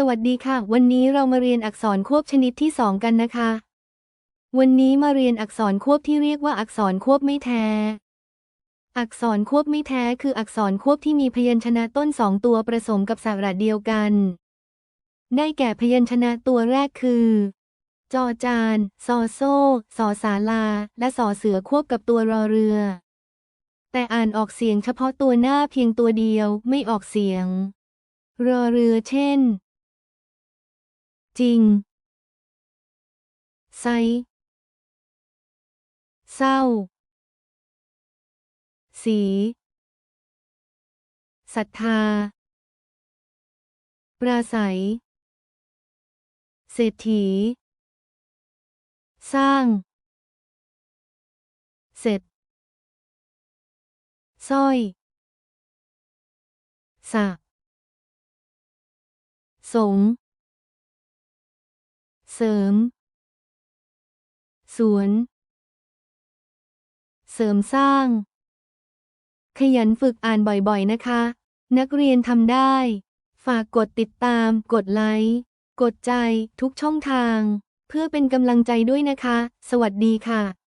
สวัสดีค่ะ วันนี้เรามาเรียนอักษรควบชนิดที่สองกันนะคะ วันนี้มาเรียนอักษรควบที่เรียกว่าอักษรควบไม่แท้ อักษรควบไม่แท้คืออักษรควบที่มีพยัญชนะต้นสองตัวผสมกับสระเดียวกัน ได้แก่พยัญชนะตัวแรกคือ จอจาน ซอโซ่สอสาลา และสอเสือควบกับตัวรอเรือ แต่อ่านออกเสียงเฉพาะตัวหน้าเพียงตัวเดียวไม่ออกเสียงรอเรือเช่น จริง ไซ เศร้า สี ศรัทธา ปราศัย เศรษฐี สร้าง เสร็จสร้อยสักสง เสริม สวน เสริมสร้าง ขยันฝึกอ่านบ่อยๆนะคะ นักเรียนทำได้ ฝากกดติดตาม กดไลค์ กดใจทุกช่องทาง เพื่อเป็นกำลังใจด้วยนะคะ สวัสดีค่ะ